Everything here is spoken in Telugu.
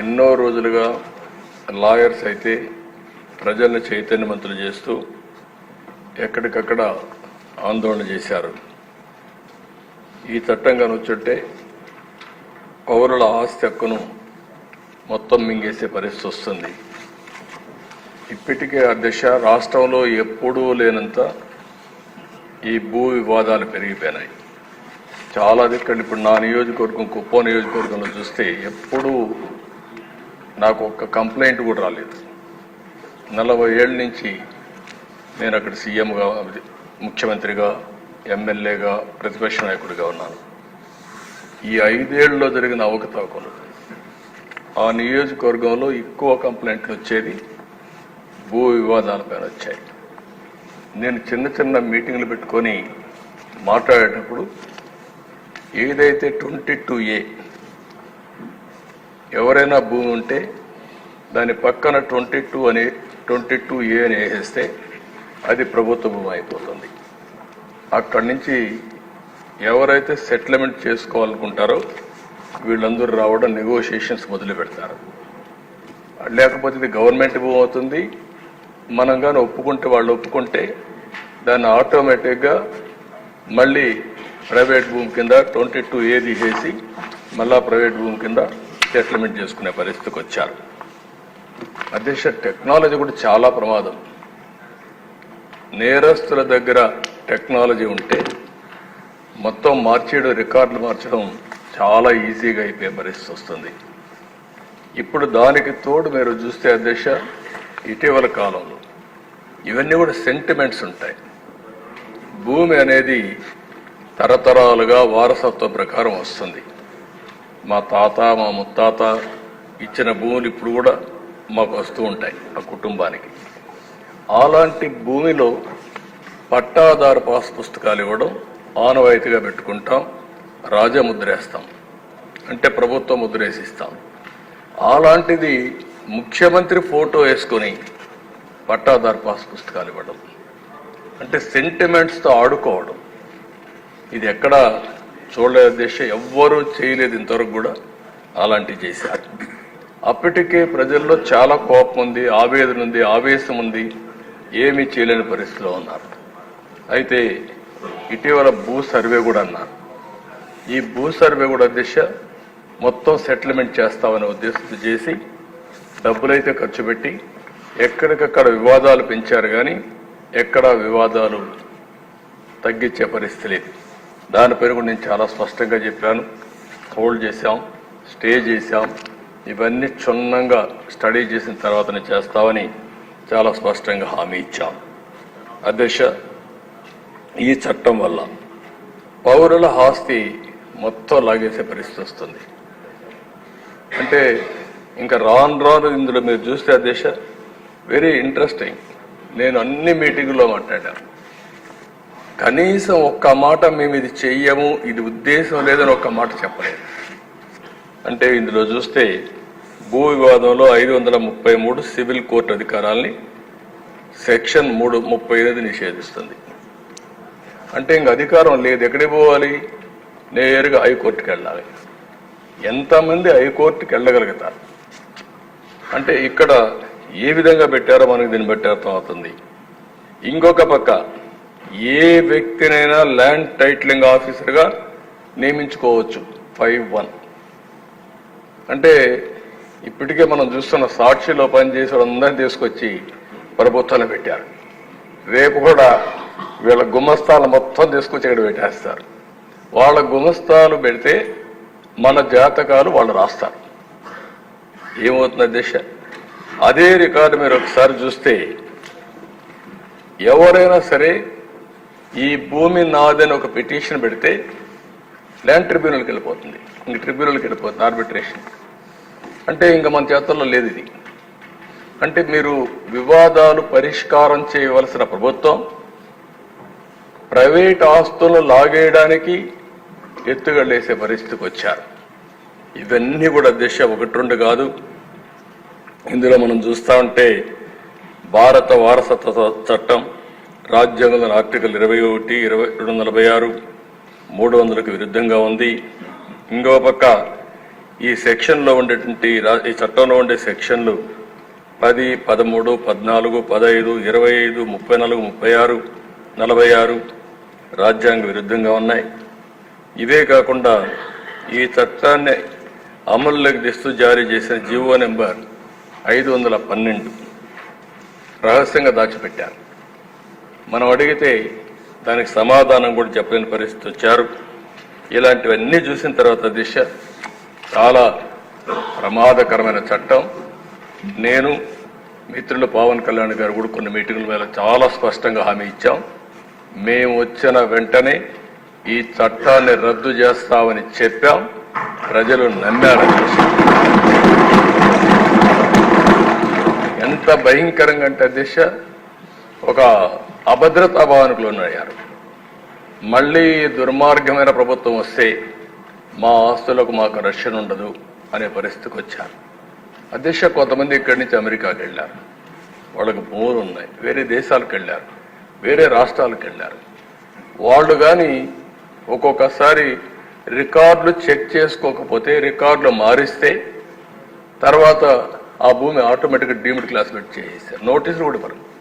ఎన్నో రోజులుగా లాయర్స్ అయితే ప్రజల్ని చైతన్యవంతులు చేస్తూ ఎక్కడికక్కడ ఆందోళన చేశారు. ఈ చట్టం కనుచుంటే పౌరుల ఆస్తి హక్కును మొత్తం మింగేసే పరిస్థితి వస్తుంది. ఇప్పటికే ఆ దిశ రాష్ట్రంలో ఎప్పుడూ లేనంత ఈ భూ వివాదాలు పెరిగిపోయినాయి. చాలా దిక్కడ ఇప్పుడు నా నియోజకవర్గం కుప్పం నియోజకవర్గంలో చూస్తే ఎప్పుడూ నాకు ఒక్క కంప్లైంట్ కూడా రాలేదు. నలభై ఏళ్ళ నుంచి నేను అక్కడ సీఎంగా ముఖ్యమంత్రిగా ఎమ్మెల్యేగా ప్రతిపక్ష నాయకుడిగా ఉన్నాను. ఈ ఐదేళ్ళలో జరిగిన అవకతవకలు ఆ నియోజకవర్గంలో ఎక్కువ కంప్లైంట్లు వచ్చేది భూ వివాదాలపైన వచ్చాయి. నేను చిన్న చిన్న మీటింగ్లు పెట్టుకొని మాట్లాడేటప్పుడు ఏదైతే ట్వంటీ టూ ఏ ఎవరైనా భూమి ఉంటే దాని పక్కన ట్వంటీ టూ అని ట్వంటీ టూ ఏ అని వేసేస్తే అది ప్రభుత్వ భూమి అయిపోతుంది. అక్కడి నుంచి ఎవరైతే సెటిల్మెంట్ చేసుకోవాలనుకుంటారో వీళ్ళందరూ రావడం నెగోషియేషన్స్ మొదలు పెడతారు. లేకపోతే ఇది గవర్నమెంట్ భూమి అవుతుంది. మనం కానీ ఒప్పుకుంటే వాళ్ళు ఒప్పుకుంటే దాన్ని ఆటోమేటిక్గా మళ్ళీ ప్రైవేట్ భూమి కింద ట్వంటీ టూ ఏ తీసేసి మళ్ళా ప్రైవేట్ భూమి కింద సెటిల్మెంట్ చేసుకునే పరిస్థితికి వచ్చారు. అధ్యక్ష టెక్నాలజీ కూడా చాలా ప్రమాదం. నేరస్తుల దగ్గర టెక్నాలజీ ఉంటే మొత్తం మార్చేయడం రికార్డులు మార్చడం చాలా ఈజీగా అయిపోయే పరిస్థితి వస్తుంది. ఇప్పుడు దానికి తోడు మీరు చూస్తే అధ్యక్ష ఇటీవల కాలంలో ఇవన్నీ కూడా సెంటిమెంట్స్ ఉంటాయి. భూమి అనేది తరతరాలుగా వారసత్వ ప్రకారం వస్తుంది. మా తాత మా ముత్తాత ఇచ్చిన భూములు ఇప్పుడు కూడా మాకు వస్తూ ఉంటాయి ఆ కుటుంబానికి. అలాంటి భూమిలో పట్టాదారు పాస్ పుస్తకాలు ఇవ్వడం ఆనవాయితీగా పెట్టుకుంటాం రాజముద్రేస్తాం అంటే ప్రభుత్వ ముద్రేసిస్తాం అలాంటిది ముఖ్యమంత్రి ఫోటో వేసుకొని పట్టాదారు పాస్ పుస్తకాలు ఇవ్వడం అంటే సెంటిమెంట్స్తో ఆడుకోవడం. ఇది ఎక్కడ చూడలేదు దేశ ఎవ్వరూ చేయలేదు ఇంతవరకు కూడా అలాంటివి చేశారు. అప్పటికే ప్రజల్లో చాలా కోపం ఉంది ఆవేదన ఉంది ఆవేశం ఉంది. ఏమీ చేయలేని పరిస్థితిలో ఉన్నారు. అయితే ఇటీవల భూ సర్వే కూడా అన్నారు. ఈ భూ సర్వే కూడా దిశ మొత్తం సెటిల్మెంట్ చేస్తామనే ఉద్దేశంతో చేసి డబ్బులైతే ఖర్చు పెట్టి ఎక్కడికక్కడ వివాదాలు పెంచారు కానీ ఎక్కడా వివాదాలు తగ్గించే పరిస్థితి లేదు. దానిపైన కూడా నేను చాలా స్పష్టంగా చెప్పాను. హోల్డ్ చేశాం స్టే చేశాం. ఇవన్నీ క్షుణ్ణంగా స్టడీ చేసిన తర్వాతనే చేస్తామని చాలా స్పష్టంగా హామీ ఇచ్చాం. అధ్యక్ష ఈ చట్టం వల్ల పౌరుల ఆస్తి మొత్తం లాగేసే పరిస్థితి వస్తుంది. అంటే ఇంకా రాను రాను ఇందులో మీరు చూస్తే అధ్యక్ష వెరీ ఇంట్రెస్టింగ్ నేను అన్ని మీటింగుల్లో మాట్లాడాను. కనీసం ఒక్క మాట మేము ఇది చెయ్యము ఇది ఉద్దేశం లేదని ఒక్క మాట చెప్పలేదు. అంటే ఇందులో చూస్తే భూ వివాదంలో ఐదు వందల ముప్పై మూడు సివిల్ కోర్టు అధికారాల్ని సెక్షన్ మూడు ముప్పై ఎనిమిది నిషేధిస్తుంది. అంటే ఇంక అధికారం లేదు ఎక్కడికి పోవాలి? నేరుగా హైకోర్టుకి వెళ్ళాలి ఎంతమంది హైకోర్టుకి వెళ్ళగలుగుతారు అంటే ఇక్కడ ఏ విధంగా పెట్టారో మనకు దీన్ని బట్టి అర్థమవుతుంది. ఇంకొక పక్క ఏ వ్యక్తినైనా ల్యాండ్ టైటిలింగ్ ఆఫీసర్గా నియమించుకోవచ్చు. Five one. అంటే ఇప్పటికే మనం చూస్తున్న సాక్షిలో పనిచేసే వాళ్ళందరినీ తీసుకొచ్చి ప్రభుత్వాలు పెట్టారు. రేపు కూడా వీళ్ళ గుమస్తాలు మొత్తం తీసుకొచ్చి ఇక్కడ పెట్టేస్తారు. వాళ్ళ గుమస్తాలు పెడితే మన జాతకాలు వాళ్ళు రాస్తారు. ఏమవుతుంది దిశ అదే రికార్డు మీరు ఒకసారి చూస్తే ఎవరైనా సరే ఈ భూమి నాదని ఒక పిటిషన్ పెడితే ల్యాండ్ ట్రిబ్యునల్కి వెళ్ళిపోతుంది. ఇంక ట్రిబ్యునల్కి వెళ్ళిపోతుంది ఆర్బిట్రేషన్ అంటే ఇంకా మన చేతుల్లో లేదు ఇది. అంటే మీరు వివాదాలు పరిష్కారం చేయవలసిన ప్రభుత్వం ప్రైవేట్ ఆస్తులను లాగేయడానికి ఎత్తుగడలేసే పరిస్థితికి వచ్చారు. ఇవన్నీ కూడా దిశ ఒకటి రెండు కాదు. ఇందులో మనం చూస్తా ఉంటే భారత వారసత్వ చట్టం రాజ్యాంగంలోని ఆర్టికల్ ఇరవై ఒకటి ఇరవై రెండు నలభై ఆరు మూడు వందలకు విరుద్ధంగా ఉంది. ఇంకో పక్క ఈ సెక్షన్లో ఉండేటువంటి రా- ఈ చట్టంలో ఉండే సెక్షన్లు పది పదమూడు పద్నాలుగు పదహైదు ఇరవై ఐదు ముప్పై నాలుగు ముప్పై ఆరు నలభై ఆరు రాజ్యాంగ విరుద్ధంగా ఉన్నాయి. ఇవే కాకుండా ఈ చట్టాన్ని అమల్లోకి తెస్తూ జారీ చేసిన జీవో నెంబర్ ఐదు వందల పన్నెండు రహస్యంగా దాచిపెట్టారు. మనం అడిగితే దానికి సమాధానం కూడా చెప్పలేని పరిస్థితి వచ్చారు. ఇలాంటివన్నీ చూసిన తర్వాత దిశ చాలా ప్రమాదకరమైన చట్టం. నేను మిత్రులు పవన్ కళ్యాణ్ గారు కూడా కొన్ని మీటింగుల మీద చాలా స్పష్టంగా హామీ ఇచ్చాం. మేము వచ్చిన వెంటనే ఈ చట్టాన్ని రద్దు చేస్తామని చెప్పాం. ప్రజలు నమ్మారు ఎంత భయంకరంగా అంటే దిశ ఒక అభద్రతా భావనకు లోనయ్యారు మళ్ళీ దుర్మార్గమైన ప్రభుత్వం వస్తే మా ఆస్తులకు మాకు రక్షణ ఉండదు అనే పరిస్థితికి వచ్చారు. అధ్యక్ష కొంతమంది ఇక్కడి నుంచి అమెరికాకి వెళ్ళారు. వాళ్ళకి భూములు ఉన్నాయి. వేరే దేశాలకు వెళ్ళారు. వేరే రాష్ట్రాలకు వెళ్ళారు. వాళ్ళు కానీ ఒక్కొక్కసారి రికార్డులు చెక్ చేసుకోకపోతే రికార్డులు మారిస్తే తర్వాత ఆ భూమి ఆటోమేటిక్గా డీమిడ్ క్లాస్ పెట్టి చేసేసారు నోటీసులు కూడా ఇవ్వరు